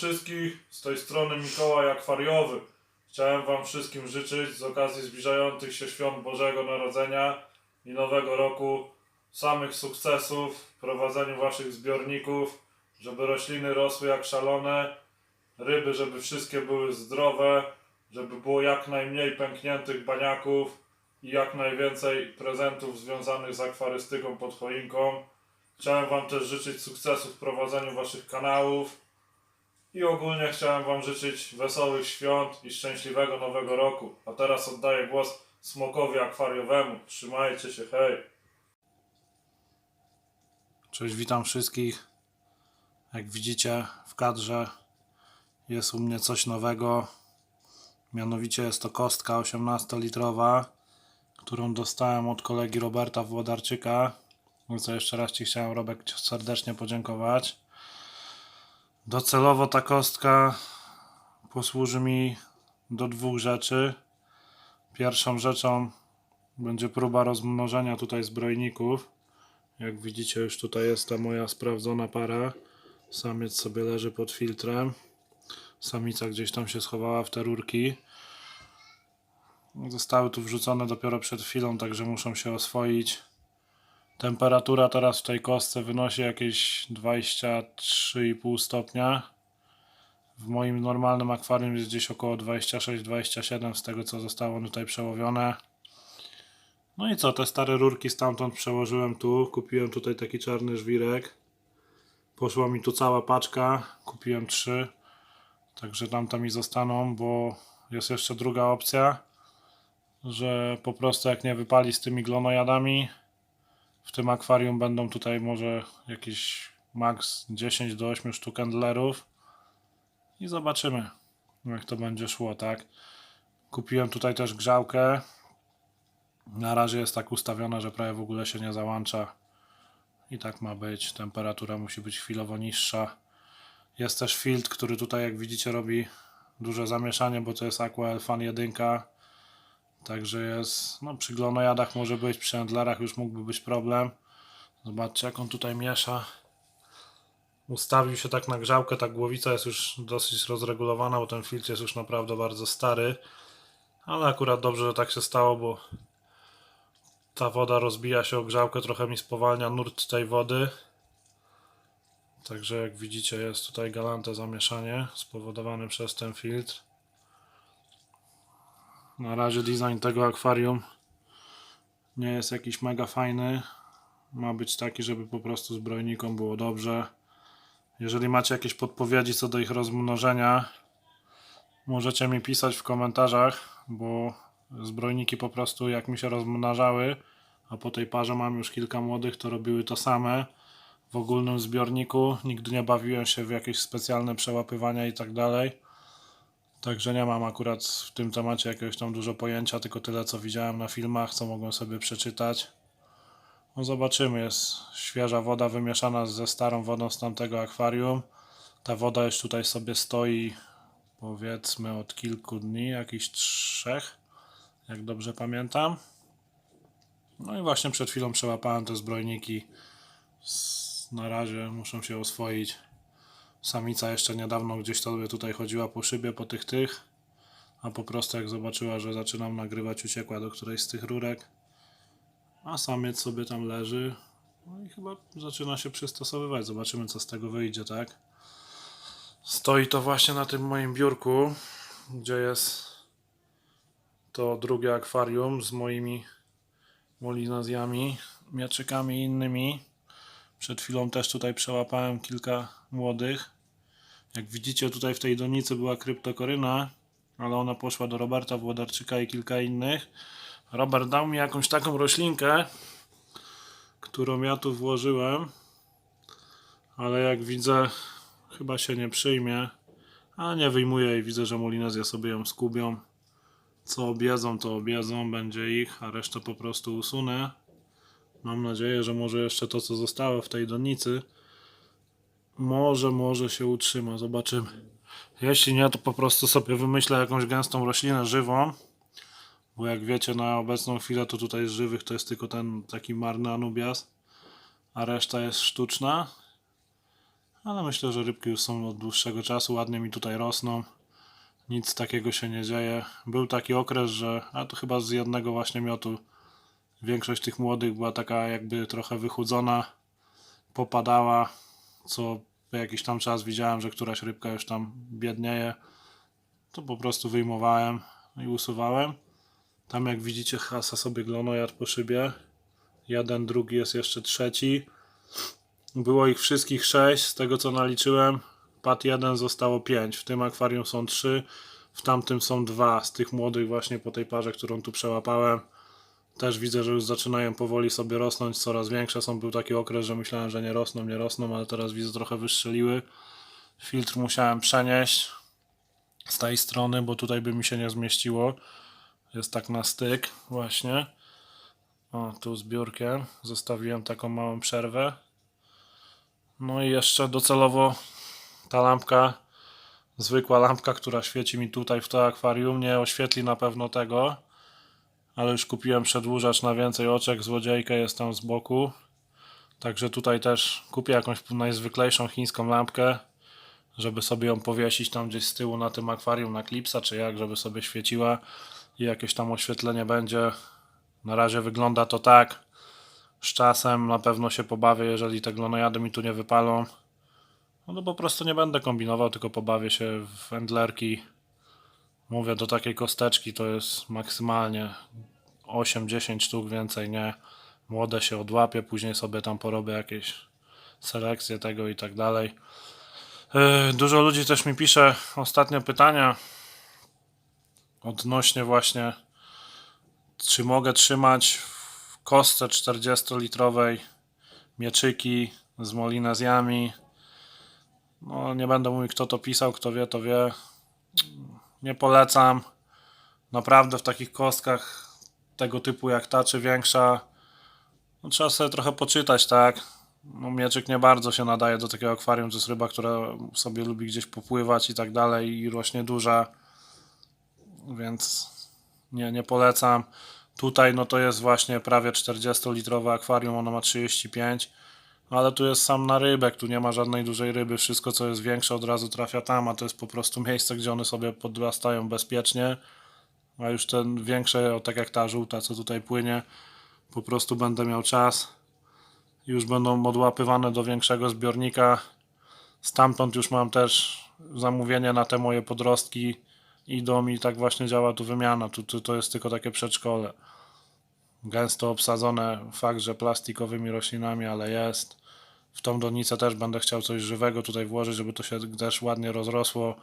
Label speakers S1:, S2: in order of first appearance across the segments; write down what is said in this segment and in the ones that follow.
S1: wszystkich, z tej strony Mikołaj Akwariowy. Chciałem Wam wszystkim życzyć z okazji zbliżających się świąt Bożego Narodzenia i Nowego Roku samych sukcesów w prowadzeniu Waszych zbiorników, żeby rośliny rosły jak szalone, ryby, żeby wszystkie były zdrowe, żeby było jak najmniej pękniętych baniaków i jak najwięcej prezentów związanych z akwarystyką pod choinką. Chciałem Wam też życzyć sukcesu w prowadzeniu Waszych kanałów i ogólnie chciałem Wam życzyć wesołych świąt i szczęśliwego nowego roku. A teraz oddaję głos smokowi akwariowemu. Trzymajcie się, hej! Cześć, witam wszystkich. Jak widzicie w kadrze jest u mnie coś nowego. Mianowicie jest to kostka 18-litrowa, którą dostałem od kolegi Roberta Włodarczyka. No co jeszcze raz Ci chciałem, Robek, serdecznie podziękować. Docelowo ta kostka posłuży mi do dwóch rzeczy. Pierwszą rzeczą będzie próba rozmnożenia tutaj zbrojników. Jak widzicie, już tutaj jest ta moja sprawdzona para. Samiec sobie leży pod filtrem. Samica gdzieś tam się schowała w te rurki. Zostały tu wrzucone dopiero przed chwilą, także muszą się oswoić. Temperatura teraz w tej kostce wynosi jakieś 23,5 stopnia. W moim normalnym akwarium jest gdzieś około 26-27 z tego co zostało tutaj przełowione. No i co, te stare rurki stamtąd przełożyłem tu. Kupiłem tutaj taki czarny żwirek. Poszła mi tu cała paczka. Kupiłem trzy. Także tamte mi zostaną, bo jest jeszcze druga opcja, że po prostu jak nie wypali z tymi glonojadami, w tym akwarium będą tutaj może jakieś max 10 do 8 sztuk endlerów i zobaczymy jak to będzie szło, tak? Kupiłem tutaj też grzałkę. Na razie jest tak ustawiona, że prawie w ogóle się nie załącza. I tak ma być. Temperatura musi być chwilowo niższa. Jest też filtr, który tutaj jak widzicie robi duże zamieszanie, bo to jest Aqua Elfan 1. Także jest, no przy glonojadach może być, przy endlerach już mógłby być problem. Zobaczcie jak on tutaj miesza. Ustawił się tak na grzałkę, ta głowica jest już dosyć rozregulowana, bo ten filtr jest już naprawdę bardzo stary. Ale akurat dobrze, że tak się stało, bo ta woda rozbija się o grzałkę, trochę mi spowalnia nurt tej wody. Także jak widzicie jest tutaj galante zamieszanie spowodowane przez ten filtr. Na razie design tego akwarium nie jest jakiś mega fajny. Ma być taki, żeby po prostu zbrojnikom było dobrze. Jeżeli macie jakieś podpowiedzi co do ich rozmnożenia, możecie mi pisać w komentarzach, bo zbrojniki po prostu jak mi się rozmnażały, a po tej parze mam już kilka młodych, to robiły to same w ogólnym zbiorniku. Nigdy nie bawiłem się w jakieś specjalne przełapywania i tak dalej. Także nie mam akurat w tym temacie jakiegoś tam dużo pojęcia, tylko tyle co widziałem na filmach, co mogłem sobie przeczytać. No zobaczymy, jest świeża woda wymieszana ze starą wodą z tamtego akwarium. Ta woda już tutaj sobie stoi powiedzmy od kilku dni, jakichś trzech, jak dobrze pamiętam. No i właśnie przed chwilą przełapałem te zbrojniki. Na razie muszą się oswoić. Samica jeszcze niedawno gdzieś sobie tutaj chodziła po szybie, po tych tych. A po prostu jak zobaczyła, że zaczynam nagrywać, uciekła do którejś z tych rurek. A samiec sobie tam leży. No i chyba zaczyna się przystosowywać. Zobaczymy co z tego wyjdzie, tak? Stoi to właśnie na tym moim biurku, gdzie jest to drugie akwarium z moimi molinazjami, mieczykami i innymi. Przed chwilą też tutaj przełapałem kilka młodych. Jak widzicie tutaj w tej donicy była kryptokoryna, ale ona poszła do Roberta Włodarczyka i kilka innych. Robert dał mi jakąś taką roślinkę, którą ja tu włożyłem, ale jak widzę chyba się nie przyjmie, a nie wyjmuję i widzę, że Molinezja sobie ją skubią. Co obiedzą, to obiedzą, będzie ich, a resztę po prostu usunę. Mam nadzieję, że może jeszcze to, co zostało w tej donicy, może, może się utrzyma. Zobaczymy. Jeśli nie, to po prostu sobie wymyślę jakąś gęstą roślinę żywą. Bo jak wiecie, na obecną chwilę to tutaj z żywych to jest tylko ten taki marny Anubias, a reszta jest sztuczna. Ale myślę, że rybki już są od dłuższego czasu, ładnie mi tutaj rosną. Nic takiego się nie dzieje. Był taki okres, że, a to chyba z jednego właśnie miotu, większość tych młodych była taka jakby trochę wychudzona, popadała, co po jakiś tam czas widziałem, że któraś rybka już tam biednieje. To po prostu wyjmowałem i usuwałem. Tam jak widzicie hasa sobie glonojad po szybie. Jeden, drugi jest jeszcze trzeci. Było ich wszystkich sześć, z tego co naliczyłem. Pad jeden zostało pięć. W tym akwarium są trzy, w tamtym są dwa. Z tych młodych właśnie po tej parze, którą tu przełapałem. Też widzę, że już zaczynają powoli sobie rosnąć, coraz większe są. Był taki okres, że myślałem, że nie rosną, nie rosną, ale teraz widzę trochę wystrzeliły. Filtr musiałem przenieść z tej strony, bo tutaj by mi się nie zmieściło. Jest tak na styk właśnie. O, tu z biurkiem. Zostawiłem taką małą przerwę. No i jeszcze docelowo ta lampka, zwykła lampka, która świeci mi tutaj w to akwarium, nie oświetli na pewno tego. Ale już kupiłem przedłużacz na więcej oczek, złodziejkę jest tam z boku. Także tutaj też kupię jakąś najzwyklejszą chińską lampkę, żeby sobie ją powiesić tam gdzieś z tyłu na tym akwarium, na klipsa, czy jak, żeby sobie świeciła i jakieś tam oświetlenie będzie. Na razie wygląda to tak. Z czasem na pewno się pobawię, jeżeli te glonojady mi tu nie wypalą. No to po prostu nie będę kombinował, tylko pobawię się w wędlerki. Mówię, do takiej kosteczki to jest maksymalnie 8-10 sztuk, więcej nie. Młode się odłapię, później sobie tam porobię jakieś selekcje tego i tak dalej. Yy, Dużo ludzi też mi pisze ostatnio pytania odnośnie właśnie czy mogę trzymać w kostce 40-litrowej mieczyki z molinezjami. No, nie będę mówił, kto to pisał, kto wie, to wie. Nie polecam. Naprawdę w takich kostkach tego typu jak ta, czy większa, no, trzeba sobie trochę poczytać, tak? No, mieczyk nie bardzo się nadaje do takiego akwarium, to jest ryba, która sobie lubi gdzieś popływać i tak dalej i rośnie duża, więc nie, nie polecam. Tutaj no to jest właśnie prawie 40-litrowe akwarium, ono ma 35, no ale tu jest sam na rybek, tu nie ma żadnej dużej ryby, wszystko co jest większe od razu trafia tam, a to jest po prostu miejsce, gdzie one sobie podrastają bezpiecznie, a już ten większe, o tak jak ta żółta, co tutaj płynie, po prostu będę miał czas, już będą odłapywane do większego zbiornika, stamtąd już mam też zamówienie na te moje podrostki, idą i tak właśnie działa tu wymiana. Tu, tu to jest tylko takie przedszkole. Gęsto obsadzone fakt, że plastikowymi roślinami, ale jest. W tą donicę też będę chciał coś żywego tutaj włożyć, żeby to się też ładnie rozrosło.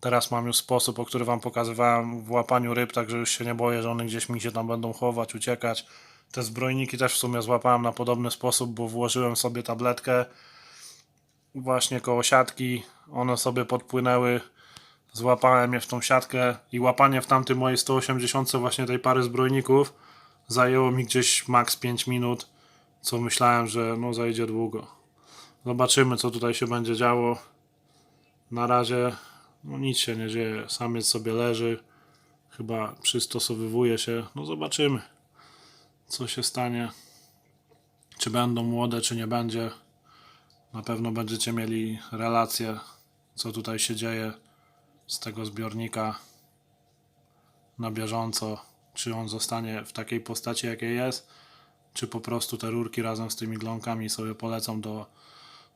S1: Teraz mam już sposób, o który Wam pokazywałem w łapaniu ryb, także już się nie boję, że one gdzieś mi się tam będą chować, uciekać. Te zbrojniki też w sumie złapałem na podobny sposób, bo włożyłem sobie tabletkę właśnie koło siatki. One sobie podpłynęły złapałem je w tą siatkę i łapanie w tamtym mojej 180 właśnie tej pary zbrojników zajęło mi gdzieś maks 5 minut, co myślałem, że no zajdzie długo. Zobaczymy co tutaj się będzie działo. Na razie no nic się nie dzieje, samiec sobie leży, chyba przystosowywuje się, no zobaczymy co się stanie. Czy będą młode, czy nie będzie. Na pewno będziecie mieli relacje, co tutaj się dzieje z tego zbiornika na bieżąco, czy on zostanie w takiej postaci, jakiej jest, czy po prostu te rurki razem z tymi glonkami sobie polecą do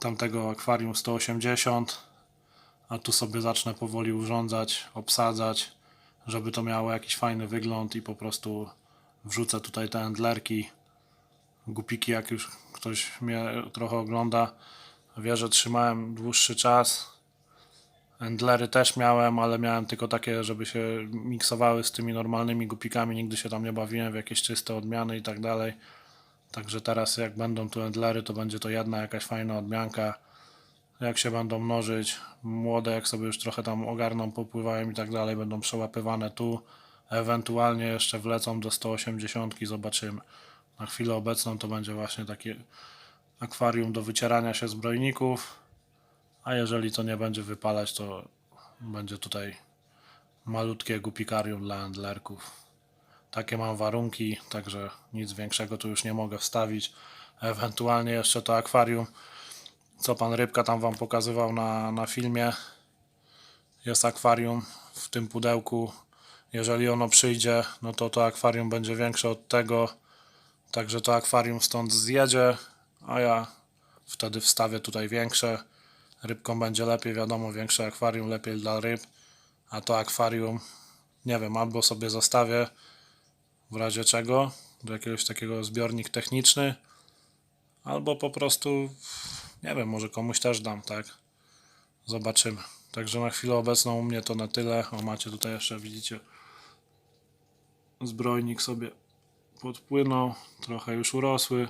S1: tamtego akwarium 180, a tu sobie zacznę powoli urządzać, obsadzać, żeby to miało jakiś fajny wygląd i po prostu wrzucę tutaj te endlerki, gupiki, jak już ktoś mnie trochę ogląda, wie, że trzymałem dłuższy czas, Endlery też miałem, ale miałem tylko takie, żeby się miksowały z tymi normalnymi gupikami. Nigdy się tam nie bawiłem w jakieś czyste odmiany i tak dalej. Także teraz jak będą tu endlery, to będzie to jedna jakaś fajna odmianka. Jak się będą mnożyć, młode jak sobie już trochę tam ogarną, popływają i tak dalej, będą przełapywane tu. Ewentualnie jeszcze wlecą do 180, zobaczymy. Na chwilę obecną to będzie właśnie takie akwarium do wycierania się zbrojników. A jeżeli to nie będzie wypalać, to będzie tutaj malutkie gupikarium dla handlerków. Takie mam warunki, także nic większego tu już nie mogę wstawić. Ewentualnie jeszcze to akwarium co pan Rybka tam wam pokazywał na, na filmie. Jest akwarium w tym pudełku. Jeżeli ono przyjdzie, no to to akwarium będzie większe od tego. Także to akwarium stąd zjedzie, a ja wtedy wstawię tutaj większe. Rybkom będzie lepiej, wiadomo, większe akwarium lepiej dla ryb. A to akwarium, nie wiem, albo sobie zostawię w razie czego, do jakiegoś takiego zbiornik techniczny, albo po prostu, nie wiem, może komuś też dam, tak? Zobaczymy. Także na chwilę obecną u mnie to na tyle. O, macie tutaj jeszcze, widzicie, zbrojnik sobie podpłynął, trochę już urosły.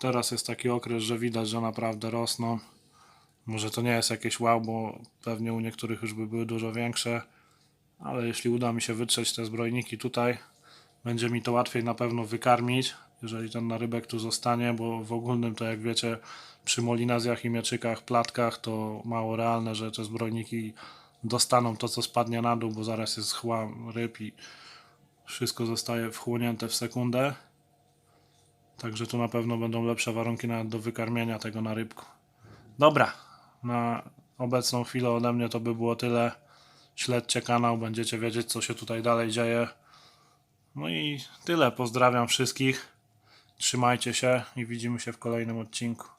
S1: Teraz jest taki okres, że widać, że naprawdę rosną. Może to nie jest jakieś wow, bo pewnie u niektórych już by były dużo większe, ale jeśli uda mi się wytrzeć te zbrojniki tutaj, będzie mi to łatwiej na pewno wykarmić, jeżeli ten narybek tu zostanie, bo w ogólnym to jak wiecie, przy molinazjach i mieczykach, platkach to mało realne, że te zbrojniki dostaną to, co spadnie na dół, bo zaraz jest chłam ryb i wszystko zostaje wchłonięte w sekundę. Także tu na pewno będą lepsze warunki nawet do wykarmienia tego na rybku. Dobra, na obecną chwilę ode mnie to by było tyle. Śledźcie kanał, będziecie wiedzieć, co się tutaj dalej dzieje. No i tyle. Pozdrawiam wszystkich. Trzymajcie się i widzimy się w kolejnym odcinku.